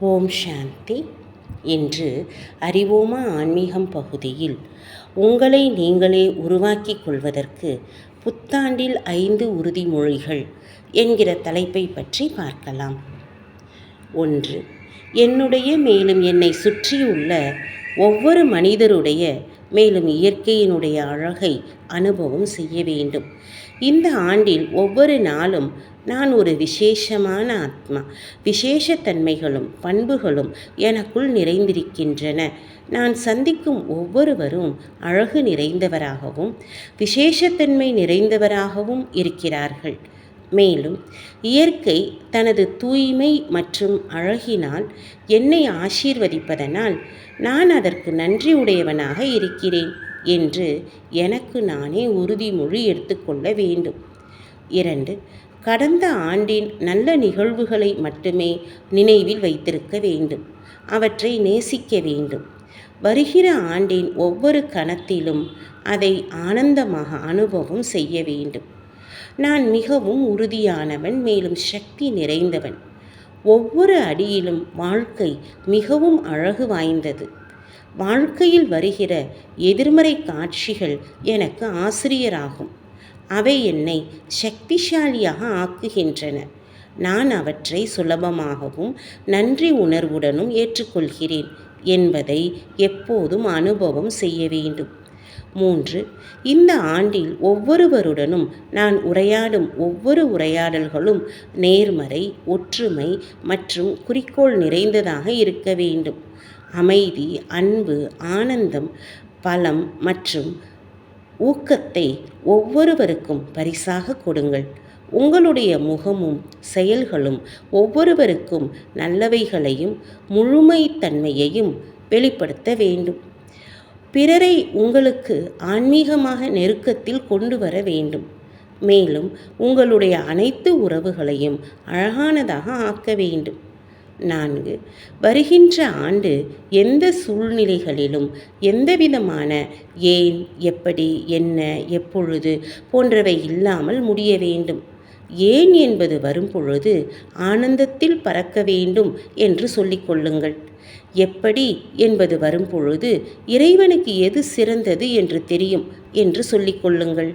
ஓம் சாந்தி. இன்று அறிவோமா ஆன்மீகம் பகுதியில் உங்களை நீங்களே உருவாக்கிக் கொள்வதற்கு புத்தாண்டில் ஐந்து உறுதிமொழிகள் என்கிற தலைப்பை பற்றி பார்க்கலாம். ஒன்று என்னுடைய மேலும் என்னை சுற்றியுள்ள ஒவ்வொரு மனிதருடைய மேலும் இயற்கையினுடைய அழகை அனுபவம் செய்ய வேண்டும். இந்த ஆண்டில் ஒவ்வொரு நாளும் நான் ஒரு விசேஷமான ஆத்மா. விசேஷத்தன்மைகளும் பண்புகளும் எனக்குள் நிறைந்திருக்கின்றன. நான் சந்திக்கும் ஒவ்வொருவரும் அழகு நிறைந்தவராகவும் விசேஷத்தன்மை நிறைந்தவராகவும் இருக்கிறார்கள். மேலும் இயற்கை தனது தூய்மை மற்றும் அழகினால் என்னை ஆசீர்வதிப்பதனால் நான் அதற்கு நன்றி உடையவனாக இருக்கிறேன் என்று எனக்கு நானே உறுதிமொழி எடுத்துக்கொள்ள வேண்டும். இரண்டு கடந்த ஆண்டின் நல்ல நிகழ்வுகளை மட்டுமே நினைவில் வைத்திருக்க வேண்டும். அவற்றை நேசிக்க வேண்டும். வருகிற ஆண்டின் ஒவ்வொரு கணத்திலும் அதை ஆனந்தமாக அனுபவம் செய்ய வேண்டும். நான் மிகவும் உறுதியானவன் மேலும் சக்தி நிறைந்தவன். ஒவ்வொரு அடியிலும் வாழ்க்கை மிகவும் அழகு வாய்ந்தது. வாழ்க்கையில் வருகிற எதிர்மறை காட்சிகள் எனக்கு ஆசிரியராகும். அவை என்னை சக்திசாலியாக ஆக்குகின்றன. நான் அவற்றை சுலபமாகவும் நன்றி உணர்வுடனும் ஏற்றுக்கொள்கிறேன் என்பதை எப்போதும் அனுபவம் செய்ய வேண்டும். மூன்று இந்த ஆண்டில் ஒவ்வொருவருடனும் நான் உரையாடும் ஒவ்வொரு உரையாடல்களும் நேர்மறை ஒற்றுமை மற்றும் குறிக்கோள் நிறைந்ததாக இருக்க வேண்டும். அமைதி அன்பு ஆனந்தம் பலம் மற்றும் ஊக்கத்தை ஒவ்வொருவருக்கும் பரிசாக கொடுங்கள். உங்களுடைய முகமும் செயல்களும் ஒவ்வொருவருக்கும் நல்லவைகளையும் முழுமைத்தன்மையையும் வெளிப்படுத்த வேண்டும். பிறரை உங்களுக்கு ஆன்மீகமாக நெருக்கத்தில் கொண்டு வர வேண்டும். மேலும் உங்களுடைய அனைத்து உறவுகளையும் அழகானதாக ஆக்க வேண்டும். நான்கு வருகின்ற ஆண்டு எந்த சூழ்நிலைகளிலும் எந்தவிதமான ஏன் எப்படி என்ன எப்பொழுது போன்றவை இல்லாமல் முடிய வேண்டும். ஏன் என்பது வரும்பொழுது ஆனந்தத்தில் பறக்க வேண்டும் என்று சொல்லிக்கொள்ளுங்கள் எப்படி என்பது வரும்பொழுது இறைவனுக்கு எது சிறந்தது என்று தெரியும் என்று சொல்லிக்கொள்ளுங்கள்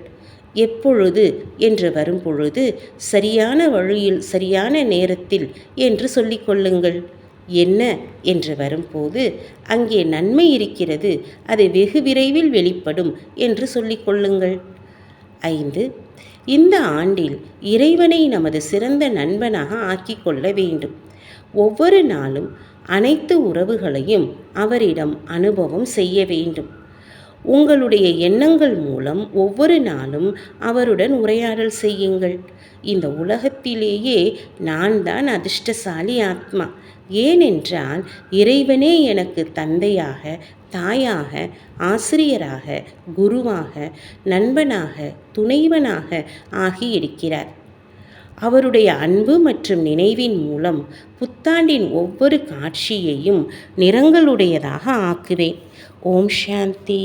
எப்பொழுது என்று வரும்பொழுது சரியான வழியில் சரியான நேரத்தில் என்று சொல்லிக்கொள்ளுங்கள் என்ன என்று வரும்போது அங்கே நன்மை இருக்கிறது அது வெகு விரைவில் வெளிப்படும் என்று சொல்லிக்கொள்ளுங்கள் ஐந்து இந்த ஆண்டில் இறைவனை நமது சிறந்த நண்பனாக ஆக்கி கொள்ள வேண்டும். ஒவ்வொரு நாளும் அனைத்து உறவுகளையும் அவரிடம் அனுபவம் செய்ய வேண்டும். உங்களுடைய எண்ணங்கள் மூலம் ஒவ்வொரு நாளும் அவருடன் உரையாடல் செய்யுங்கள். இந்த உலகத்திலேயே நான் தான் அதிர்ஷ்டசாலி ஆத்மா. ஏனென்றால் இறைவனே எனக்கு தந்தையாக தாயாக ஆசிரியராக குருவாக நண்பனாக துணைவனாக ஆகியிருக்கிறார். அவருடைய அன்பு மற்றும் நினைவின் மூலம் புத்தாண்டின் ஒவ்வொரு காட்சியையும் நிறங்களுடையதாக ஆக்குவேன். ஓம் சாந்தி.